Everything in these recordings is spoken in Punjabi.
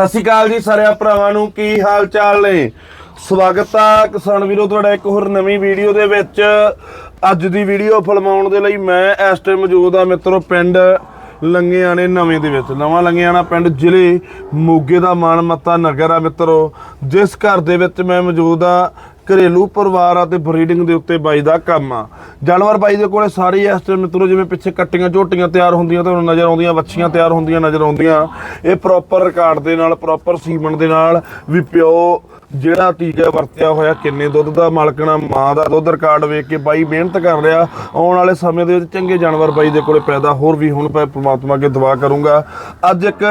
ਸਤਿ ਸ਼੍ਰੀ ਅਕਾਲ ਜੀ ਸਾਰਿਆਂ ਭਰਾਵਾਂ ਨੂੰ, ਕੀ ਹਾਲ ਚਾਲ ਨੇ? ਸਵਾਗਤ ਆ ਕਿਸਾਨ ਵੀਰੋ, ਤੁਹਾਡਾ ਇੱਕ ਹੋਰ ਨਵੀਂ ਵੀਡੀਓ ਦੇ ਵਿੱਚ। ਅੱਜ ਦੀ ਵੀਡੀਓ ਫਿਲਮਾਉਣ ਦੇ ਲਈ ਮੈਂ ਇਸ ਟਾਈਮ ਮੌਜੂਦ ਆ ਮਿੱਤਰੋ, ਪਿੰਡ ਲੰਗੇਆਣੇ ਨਵੇਂ ਦੇ ਵਿੱਚ। ਨਵਾਂ ਲੰਗੇਆਣਾ ਪਿੰਡ ਜ਼ਿਲ੍ਹੇ ਮੋਗੇ ਦਾ ਮਾਨਮੱਤਾ ਨਗਰ ਆ ਮਿੱਤਰੋ। ਜਿਸ ਘਰ ਦੇ ਵਿੱਚ ਮੈਂ ਮੌਜੂਦ ਆ ਘਰੇਲੂ ਪਰਿਵਾਰ ਆ ਤੇ ਬਰੀਡਿੰਗ ਦੇ ਉੱਤੇ ਬਾਈ ਦਾ ਕੰਮ ਆ। ਜਾਨਵਰ ਬਾਈ ਦੇ ਕੋਲੇ ਸਾਰੇ ਇਸ ਟਾਈਮ ਮਿੱਤਰੋ, ਜਿਵੇਂ ਪਿੱਛੇ ਕੱਟੀਆਂ ਝੋਟੀਆਂ ਤਿਆਰ ਹੁੰਦੀਆਂ ਤੁਹਾਨੂੰ ਨਜ਼ਰ ਆਉਂਦੀਆਂ, ਵੱਛੀਆਂ ਤਿਆਰ ਹੁੰਦੀਆਂ, ਨਜ਼ਰ ਆਉਂਦੀਆਂ। ਇਹ ਪ੍ਰੋਪਰ ਰਿਕਾਰਡ ਦੇ ਨਾਲ ਪ੍ਰੋਪਰ ਸੀਮਨ ਦੇ ਨਾਲ, ਵੀ ਪਿਓ ਜਿਹੜਾ ਟੀਕਾ ਵਰਤਿਆ ਹੋਇਆ ਕਿੰਨੇ ਦੁੱਧ ਦਾ ਮਾਲਕਣਾ ਮਾਂ ਦਾ ਦੁੱਧ ਰਿਕਾਰਡ ਵੇਖ ਕੇ ਬਾਈ ਮਿਹਨਤ ਕਰ ਰਿਹਾ। ਆਉਣ ਵਾਲੇ ਸਮੇਂ ਦੇ ਵਿੱਚ ਚੰਗੇ ਜਾਨਵਰ ਬਾਈ ਦੇ ਕੋਲੇ ਪੈਦਾ ਹੋਰ ਵੀ ਹੁਣ ਮੈਂ ਪ੍ਰਮਾਤਮਾ ਅੱਗੇ ਦੁਆ ਕਰੂੰਗਾ। ਅੱਜ ਇੱਕ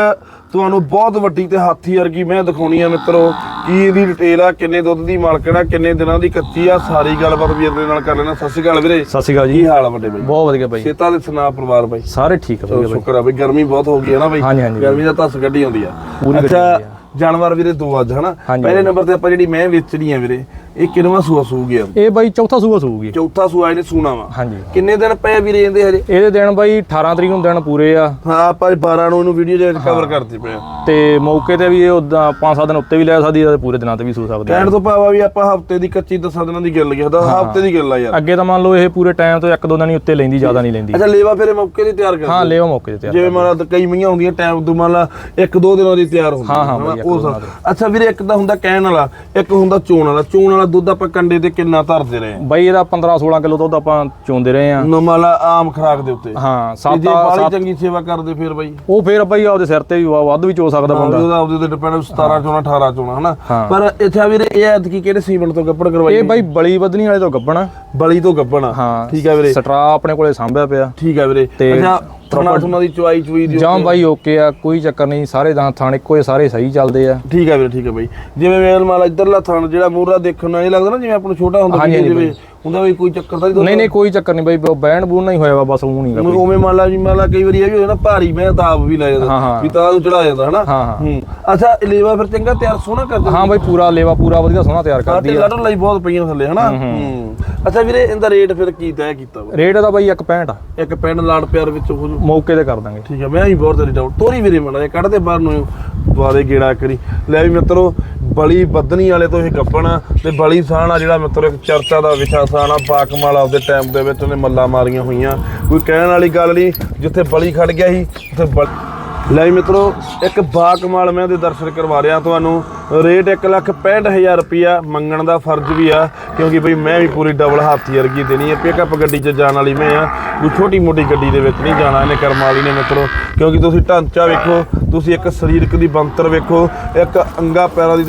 ਤੁਹਾਨੂੰ ਬਹੁਤ ਵੱਡੀ ਤੇ ਹਾਥੀ ਵਰਗੀ ਮੈਂ ਦਿਖਾਉਣੀ ਆ ਮਿੱਤਰੋ ਕੀ ਇਹਦੀ ਡਿਟੇਲ ਆ ਕਿੰਨੇ ਦੁੱਧ ਦੀ ਮਾਲਕਣਾ ਕਿੰਨੇ ਦਿਨਾਂ ਦੀ ਕੱਚੀ ਆ ਸਾਰੀ ਗੱਲਬਾਤ ਵੀਰ ਦੇ ਨਾਲ ਕਰ ਲੈਣਾ। ਸਤਿ ਸ਼੍ਰੀ ਅਕਾਲ ਵੀਰੇ। ਸਤਿ ਸ਼੍ਰੀ ਅਕਾਲ ਜੀ। ਕੀ ਹਾਲ ਆ ਵੱਡੇ ਬਾਈ? ਬਹੁਤ ਵਧੀਆ ਬਾਈ। ਸੇਤਾ ਦੇ ਸੁਨਾ ਪਰਿਵਾਰ ਬਾਈ। ਸਾਰੇ ਠੀਕ ਆ ਬਾਈ। ਸ਼ੁਕਰ ਆ ਬਈ ਗਰਮੀ ਬਹੁਤ ਹੋ ਗਈ ਹੈ ਨਾ ਬਈ। ਹਾਂਜੀ, ਹਾਂਜੀ। ਗਰਮੀ ਦਾ ਧੱਸ ਕੱਢੀ ਆਉਂਦੀ ਆ। ਅੱਛਾ। ਜਾਨਵਰ ਵੀਰੇ ਦੋ ਅੱਜ ਹਨਾ। ਪਹਿਲੇ ਨੰਬਰ ਤੇ ਆਪਾਂ ਜਿਹੜੀ ਮੈਂ ਵੇਚਣੀ ਆ ਵੀਰੇ ਇਹ ਕਿੰਨਵਾਂ ਸੂਆ ਸੂ ਗਿਆ ਇਹ ਬਾਈ ਚੌਥਾ ਸੂਆ ਸੂਗੀ ਚੌਥਾ ਸੂਆ ਇਹਨੇ ਸੂਣਾ ਵਾ। ਹਾਂਜੀ। ਕਿੰਨੇ ਦਿਨ ਪਏ ਵੀਰੇ ਇਹਦੇ ਹਜੇ? ਇਹਦੇ ਦਿਨ ਬਾਈ 18 ਤਰੀਕ ਨੂੰ ਦਿਨ ਪੂਰੇ ਆ। ਹਾਂ ਆਪਾਂ 12 ਨੂੰ ਇਹਨੂੰ ਵੀਡੀਓ ਦੇ ਕਵਰ ਕਰਦੇ ਪਏ ਆ। ਤੇ ਮੌਕੇ ਤੇ ਵੀ ਇਹ ਉਦਾਂ 5-7 ਦਿਨ ਉੱਤੇ ਵੀ ਲੈ ਸਕਦੀ ਆ ਪੂਰੇ ਦਿਨਾਂ ਤੇ ਵੀ ਸੂ ਸਕਦੀ ਆ। ਕਹਿਣ ਤੋਂ ਭਾਵਾ ਵੀ ਆਪਾਂ ਹਫ਼ਤੇ ਦੀ ਕੱਚੀ ਦਸਾਂ ਦਿਨਾਂ ਦੀ ਗੱਲ ਤਾਂ ਹਫ਼ਤੇ ਦੀ ਗੱਲ ਆ ਯਾਰ। ਅੱਗੇ ਤਾਂ ਮੰਨ ਲਓ ਇਹ ਪੂਰੇ ਟਾਈਮ ਤੋਂ ਇੱਕ ਦੋ ਦਿਨ ਹੀ ਉੱਤੇ ਲੈਂਦੀ ਜ਼ਿਆਦਾ ਨਹੀਂ ਲੈਂਦੀ। ਅੱਛਾ ਲੇਵਾ ਫਿਰ ਮੌਕੇ ਤੇ ਤਿਆਰ ਕਰ ਹਾਂ ਲਿਓ ਮੌਕੇ ਤੇ ਤਿਆਰ ਜਿਵੇਂ ਮਾਰਾ ਕਈ ਮਈਆਂ ਹੁੰਦੀਆਂ ਟਾਈਮ ਤੋਂ ਮੰਨ ਲਾ ਇੱਕ ਦੋ ਦਿਨਾਂ ਦੀ ਤਿਆਰ ਹੁੰਦੀ ਹਾਂ, ਹਾਂ ਉਹ। ਅੱਛਾ ਵੀਰੇ ਇੱਕ ਤਾਂ ਹੁੰਦਾ ਕਹਿਣ ਵਾਲਾ ਇੱਕ ਹੁੰਦਾ ਚੋਣ ਵਾਲਾ। ਚੋਣ ਵਾਲਾ ਦੁੱਧ ਆਪਾਂ ਕੰਡੇ ਤੇ ਕਿੰਨਾ ਧਰਦੇ ਰਹੇ ਬਾਈ ਇਹਦਾ 15-16 ਕਿਲੋ ਦੁੱਧ ਆਪਾਂ ਚੋਂਦੇ ਰਹੇ ਆ ਨੋਮਾਲਾ ਆਮ ਖਰਾਕ ਦੇ ਉੱਤੇ। ਹਾਂ ਸੱਤ ਜੇ ਬਾਲੀ ਚੰਗੀ ਸੇਵਾ ਕਰਦੇ ਫਿਰ ਬਾਈ। ਉਹ ਫੇਰ ਬਾਈ ਆਪਦੇ ਸਿਰ ਤੇ ਵੀ ਵੱਧ ਵੀ ਚੋ ਸਕਦਾ ਬੰਦਾ। ਉਹਦਾ ਉਹਦੇ ਤੇ ਡਿਪੈਂਡ 17 ਚੋਣਾ 18 ਚੋਣਾ ਹਨਾ। ਪਰ ਇੱਥੇ ਵੀਰੇ ਇਹ ਐਤਕੀ ਕਿਹੜੇ ਸੀਮੈਂਟ ਤੋਂ ਗੱਪੜ ਕਰਵਾਈ ਇਹ ਬਾਈ ਬਲੀ ਵਧਣੀ ਵਾਲੇ ਤੋਂ ਗੱਬਣਾ ਬਲੀ ਤੋਂ ਗੱਪਣਾ ਹਾਂ ਠੀਕ ਹੈ ਵੀਰੇ। ਸਟਰਾ ਆਪਣੇ ਕੋਲੇ ਸਾਂਭਿਆ ਪਿਆ। ਠੀਕ ਹੈ ਵੀਰੇ। ਅੱਛਾ ਥਣਾ ਥੁਣਾ ਦੀ ਚੁਆਈ ਚੁਈ ਦੀ ਜਾਂ ਬਾਈ ਓਕੇ ਆ ਕੋਈ ਚੱਕਰ ਨਹੀਂ ਸਾਰੇ ਦਾ ਥਾਣ ਇੱਕੋ ਹੀ ਸਾਰੇ ਸਹੀ ਚੱਲਦੇ ਆ। ਠੀਕ ਹੈ ਵੀਰੇ ਠੀਕ ਹੈ ਬਾਈ। ਜਿਵੇਂ ਮੇਲ ਮਾਲਾ ਇਧਰਲਾ ਥਣ ਜਿਹੜਾ ਮੂਹਰਾ ਦੇਖਣ ਨੂੰ ਇਹ ਲੱਗਦਾ ਨਾ ਜਿਵੇਂ ਆਪਾਂ ਨੂੰ ਛੋਟਾ ਹੁੰਦਾ ਜਿਵੇਂ ਹੁੰਦਾ ਵੀ ਕੋਈ ਚੱਕਰ ਤਾਂ ਨਹੀਂ ਨਹੀਂ ਨਹੀਂ ਕੋਈ ਚੱਕਰ ਨਹੀਂ ਬਾਈ ਬੈਂਡ ਬੂਨ ਨਹੀਂ ਹੋਇਆ ਵਾ ਬਸ ਉਹ ਨਹੀਂ ਗਾ ਕੋਈ ਉਵੇਂ ਮੰਨ ਲਾ ਜੀ ਮੰਨ ਲਾ ਕਈ ਵਾਰੀ ਇਹ ਵੀ ਹੋ ਜਾਂਦਾ ਭਾਰੀ ਮੈਂ ਦਾਬ ਵੀ ਲੈ ਜਾਂਦਾ ਹਾਂ। ਵੀ ਤਾਂ ਨੂੰ ਚੜਾ ਜਾਂਦਾ ਹਨਾ? ਹਾਂ, ਹਾਂ। ਹੂੰ। ਅੱਛਾ ਲੇਵਾ ਫਿਰ ਚੰਗਾ ਤਿਆਰ ਸੋਹਣਾ ਕਰ ਦਿੰਦਾ ਹਾਂ ਬਾਈ ਪੂਰਾ ਲੇਵਾ ਪੂਰਾ ਵਧੀਆ ਸੋਹਣਾ ਤਿਆਰ ਕਰਦੀ ਤੇ ਆ। ਲੜਨ ਲਈ ਬਹੁਤ ਪਈਆਂ ਥੱਲੇ ਹਨਾ? ਹੂੰ ਅੱਛਾ ਵੀਰੇ ਇਹਦਾ ਰੇਟ ਫਿਰ ਕੀ ਤੈਅ ਕੀਤਾ ਵਾ? ਰੇਟ ਦਾ ਬਾਈ 165 ਆ। ਇੱਕ ਪਿੰਡ ਲਾੜ ਪਿਆਰ ਵਿੱਚ ਹੋ ਜੂ ਮੌਕੇ ਤੇ ਕਰ ਦਾਂਗੇ। ਠੀਕ ਹੈ ਮੈਂ ਹੀ ਬਹੁਤ ਤੇਰੀ ਡਾਊਟ ਤੋਰੀ ਵੀਰੇ ਮੜਾ ਇਹ ਕੱਢਦੇ ਬਾਹਰ ਨੂੰ ਦੁਆਰੇ ਗੇੜਾ ਕਰੀ। ਲੈ ਵੀ ਮਿੱਤਰੋ ਬਲੀ ਬੱਦਨੀ ਵਾਲੇ ਤੋਂ ਇਹ ਗੱਪਣ ਆ ਤੇ ਬਲੀ ਸਾਨ ਆ ਜਿਹੜਾ ਮਿੱਤਰੋ ਇੱਕ ਚਰਚਾ ਦਾ ਵਿਸ਼ਾ ਸਾਨ ਆ, ਬਾਕਮਾਲ ਆਪਦੇ ਟਾਈਮ ਦੇ ਵਿੱਚ ਉਹਨੇ ਮੱਲਾ ਮਾਰੀਆਂ ਹੋਈਆਂ। ਕੋਈ ਕਹਿਣ ਵਾਲੀ ਗੱਲ ਨਹੀਂ, ਜਿੱਥੇ ਬਲੀ ਖੜ ਗਿਆ ਸੀ, ਉੱਥੇ ਬਲ- ਲੈ ਵੀ ਮਿੱਤਰੋ, ਇੱਕ ਬਾਕਮਾਲ ਮੈਂ ਦੇ ਦਰਸ਼ਨ ਕਰਵਾ ਰਿਹਾ ਤੁਹਾਨੂੰ। ਰੇਟ 165000 ਰੁਪਿਆ ਮੰਗਣ ਦਾ ਫਰਜ਼ ਵੀ ਆ, ਕਿਉਂਕਿ ਬਈ ਮੈਂ ਵੀ ਪੂਰੀ ਡਬਲ ਹਾਥੀ ਵਰਗੀ ਦੇਣੀ ਹੈ ਪਿਕਅਪ ਗੱਡੀ 'ਚ ਜਾਣ ਵਾਲੀ ਮੈਂ ਆ, ਕੋਈ ਛੋਟੀ ਮੋਟੀ ਗੱਡੀ ਦੇ ਵਿੱਚ ਨਹੀਂ ਜਾਣਾ ਇਹਨੇ ਕਰਮ ਵਾਲੀ ਨੇ ਮਿੱਤਰੋ। ਕਿਉਂਕਿ ਤੁਸੀਂ ਢਾਂਚਾ ਵੇਖੋ, ਤੁਸੀਂ ਇੱਕ ਸਰੀਰਕ ਦੀ ਬੰਤਰ ਵੇਖੋ, ਇੱਕ ਅੰਗਾ ਪੈਰਾਂ ਦੀ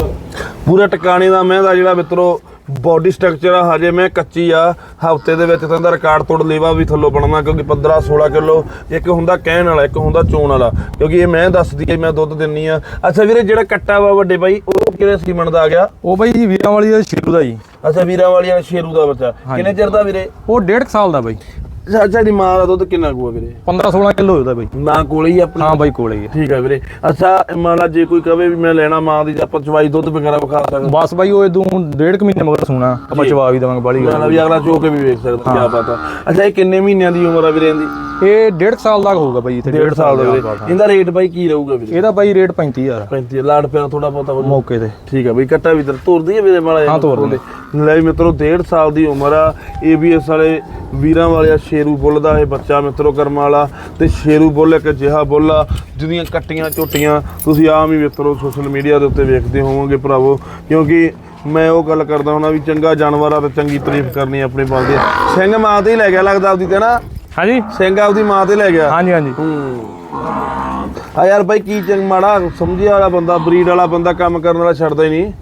ਪੂਰੇ ਟਿਕਾਣੇ ਦਾ ਮੈਂ ਦਾ ਜਿਹੜਾ ਮਿੱਤਰੋ ਬਾਡੀ ਸਟਰਕਚਰ ਆ ਹਜੇ ਮੈਂ ਕੱਚੀ ਆ। ਹਫ਼ਤੇ ਦੇ ਵਿੱਚ ਤਾਂ ਇਹਦਾ ਰਿਕਾਰਡ ਤੋੜ ਲੇਵਾ ਵੀ ਥੱਲੋਂ ਬਣਨਾ ਕਿਉਂਕਿ 15 16 ਕਿਲੋ। ਇੱਕ ਹੁੰਦਾ ਕਹਿਣ ਵਾਲਾ ਇੱਕ ਹੁੰਦਾ ਚੋਣ ਵਾਲਾ। ਕਿਉਂਕਿ ਇਹ ਮੈਂ ਦੱਸਦੀ ਕਿ ਮੈਂ ਦੁੱਧ ਦਿੰਨੀ ਆ। ਅੱਛਾ ਵੀਰੇ ਜਿਹੜਾ ਕੱਟਾ ਵਾ ਵੱਡੇ ਬਾਈ ਉਹ ਕਿਹੜੇ ਸੀਮਨ ਦਾ ਆ ਗਿਆ? ਉਹ ਬਾਈ ਜੀ ਵੀਰਾਂ ਵਾਲੀ ਦਾ ਸ਼ੀਰੂ ਦਾ ਜੀ। ਅੱਛਾ ਵੀਰਾਂ ਵਾਲੀਆਂ ਸ਼ੇਰੂ ਦਾ ਬੱਚਾ। ਕਿੰਨੇ ਚਿਰ ਦਾ ਵੀਰੇ? ਉਹ 1.5 ਸਾਲ ਦਾ ਬਾਈ। ਅੱਛਾ ਦੀ ਮਾਂ ਦਾ ਦੁੱਧ ਕਿੰਨਾ ਕੁ ਆ ਵੀਰੇ? 15-16 ਕਿਲੋ ਹੋਦਾ ਬਾਈ। ਮਾਂ ਕੋਲੇ ਹੀ ਆਪਣੀ? ਹਾਂ ਬਾਈ ਕੋਲੇ ਹੀ ਠੀਕ ਆ ਵੀਰੇ। ਅੱਛਾ ਮੰਨ ਲਾ ਜੇ ਕੋਈ ਕਵੇ ਵੀ ਮੈਂ ਲੈਣਾ ਮਾਂ ਦੀ ਆਪਾਂ ਚਵਾਈ ਦੁੱਧ ਵਗੈਰਾ ਵਿਖਾ ਸਕਦੇ। ਬਸ ਬਾਈ ਉਹ ਇਦੋਂ ਡੇਢ ਕੁ ਮਹੀਨੇ ਮਗਰ ਸੁਣਾ। ਆਪਾਂ ਜਵਾਬ ਹੀ ਦੇਵਾਂਗੇ ਬਾਲੀ ਹਾਂ ਵੀ ਅਗਲਾ ਚੋ ਕੇ ਵੀ ਵੇਖ ਸਕਦਾ ਕੀ ਪਤਾ ਅੱਛਾ ਇਹ ਕਿੰਨੇ ਮਹੀਨਿਆਂ ਦੀ ਉਮਰ ਆ ਵੀਰੇ ਇਹਦੀ? ਇਹ 1.5 ਸਾਲ ਦਾ ਹੋਊਗਾ ਬਾਈ ਇੱਥੇ 1.5 ਸਾਲ ਦਾ ਵੀਰੇ। ਇਹਦਾ ਰੇਟ ਬਾਈ ਕੀ ਰਹੂਗਾ ਵੀਰੇ? ਇਹਦਾ ਬਾਈ ਰੇਟ 35000 35 ਲਾੜ ਪਿਆ ਥੋੜਾ ਬਹੁਤਾ ਹੋ। ਮੌਕੇ ਤੇ। ਠੀਕ ਆ ਬਈ ਕੱਟਾ ਵੀ ਤੋਰਦੀ ਹੈ ਵੀਰੇ ਜਿਹਾ। ਹਾਂ, ਤੋਰ ਦੇ ਲੈ ਵੀ ਮਿੱਤਰੋ 1.5 ਸਾਲ ਦੀ ਉਮਰ ਆ। ਏਬੀਐਸ ਵਾਲੇ ਵੀਰਾਂ ਵਾਲਿਆ ਸ਼ੇਰੂ ਬੁੱਲ ਦਾ ਇਹ ਬੱਚਾ ਮਿੱਤਰੋ ਕਰਮ ਵਾਲਾ ਤੇ ਸ਼ੇਰੂ ਬੁੱਲ ਇੱਕ ਜਿਹਾ ਬੁੱਲ ਆ ਜਿਹਦੀਆਂ ਕੱਟੀਆਂ ਝੋਟੀਆਂ ਤੁਸੀਂ ਆਮ ਹੀ ਮਿੱਤਰੋ ਸੋਸ਼ਲ ਮੀਡੀਆ ਦੇ ਉੱਤੇ ਵੇਖਦੇ ਹੋਵੋਗੇ ਭਰਾਵੋ ਕਿਉਂਕਿ ਮੈਂ ਉਹ ਗੱਲ ਕਰਦਾ ਹੁਣਾ ਵੀ ਚੰਗਾ ਜਾਨਵਰ ਆ ਤੇ ਚੰਗੀ ਤਾਰੀਫ ਕਰਨੀ ਆਪਣੇ ਬਣਦੀ ਆ ਸਿੰਘ ਮਾਂ ਤੇ ਹੀ ਲੈ ਗਿਆ ਲੱਗਦਾ ਆਪਦੀ ਤੇ ਨਾ? ਹਾਂਜੀ। ਸਿੰਘ ਆਪਦੀ ਮਾਂ ਤੇ ਲੈ ਗਿਆ? ਹਾਂਜੀ ਹਾਂਜੀ। ਹੂੰ। ਆ ਯਾਰ ਬਾਈ ਕੀ ਚੰਗ ਮਾੜਾ ਸਮਝਿਆ ਵਾਲਾ ਬੰਦਾ ਬਰੀਡ ਵਾਲਾ ਬੰਦਾ ਕੰਮ ਕਰਨ ਵਾਲਾ ਛੱਡਦਾ ਹੀ ਨਹੀਂ।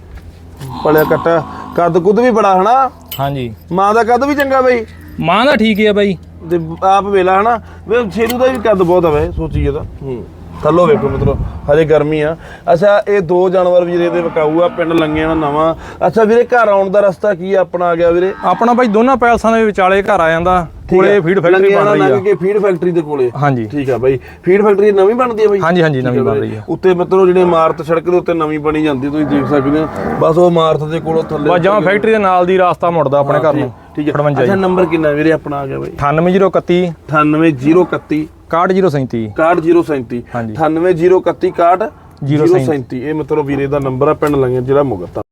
ਪਲਿਆ ਕੱਟਾ। ਕੱਦ ਕੁੱਦ ਵੀ ਬੜਾ ਹਨਾ? ਹਾਂਜੀ। ਮਾਂ ਦਾ ਕੱਦ ਵੀ ਚੰਗਾ ਬਈ? ਮਾਂ ਦਾ ਠੀਕ ਹੈ ਬਾਈ। ਤੇ ਆਪ ਵੇਲਾ ਹਨਾ ਵੇ ਸ਼ੇਰੂ ਦਾ ਵੀ ਕੱਦ ਬਹੁਤ ਆ ਵੇ ਸੋਚੀਏ ਤਾਂ। ਹੂੰ। ਥੱਲੋ ਵੇਖੋ ਮਿੱਤਰੋ ਹਜੇ ਗਰਮੀ ਆ। ਅੱਛਾ ਇਹ ਦੋ ਜਾਨਵਰ ਵੀਰੇ ਦੇ ਵਿਕਾਊ ਆ ਪਿੰਡ ਲੰਗਿਆਂ ਦਾ ਨਵਾਂ। ਅੱਛਾ ਵੀਰੇ ਘਰ ਆਉਣ ਦਾ ਰਸਤਾ ਕੀ ਆ ਆਪਣਾ ਆ ਗਿਆ ਵੀਰੇ? ਆਪਣਾ ਬਾਈ ਦੋਨਾਂ ਪੈਲਸਾਂ ਦੇ ਵਿਚਾਲੇ ਘਰ ਆ ਜਾਂਦਾ। ਕੋਲੇ ਫੀਡ ਫੈਕਟਰੀ ਬਣ ਰਹੀ ਆ। ਕੇ ਫੀਡ ਫੈਕਟਰੀ ਦੇ ਕੋਲੇ। ਹਾਂਜੀ। ਠੀਕ ਆ ਬਾਈ। ਫੀਡ ਫੈਕਟਰੀ ਨਵੀਂ ਬਣਦੀ ਆ ਬਾਈ? ਹਾਂਜੀ ਹਾਂਜੀ ਨਵੀਂ ਆ ਬਣ। ਰਹੀ ਆ। ਉੱਤੇ ਮਿੱਤਰੋ ਜਿਹੜੇ ਇਮਾਰਤ ਸੜਕ ਦੇ ਉੱਤੇ ਨਵੀਂ ਬਣੀ ਜਾਂਦੀ ਤੁਸੀਂ ਦੇਖ ਸਕਦੇ ਹੋ। ਬਸ ਉਹ ਇਮਾਰਤ ਦੇ ਕੋਲੋਂ ਥੱਲੇ ਬਸ ਫੈਕਟਰੀ ਦੇ ਨਾਲ ਦੀ ਰਾਸਤਾ ਮੁੜਦਾ ਆਪਣੇ ਘਰ ਨੂੰ। ਠੀਕ ਹੈ। ਅੱਛਾ ਨੰਬਰ ਕਿੰਨਾ ਵੀਰੇ? ਆਪਣਾ ਆ ਗਿਆ ਬਾਈ। 98031 98031 61037 61037 ਹਾਂਜੀ। 98031 037 037 ਇਹ ਮਤਲਬ ਵੀਰੇ ਦਾ ਨੰਬਰ ਆ ਪਿੰਡ ਲੰਗੇ ਜਿਹੜਾ ਮੁਗਤਾ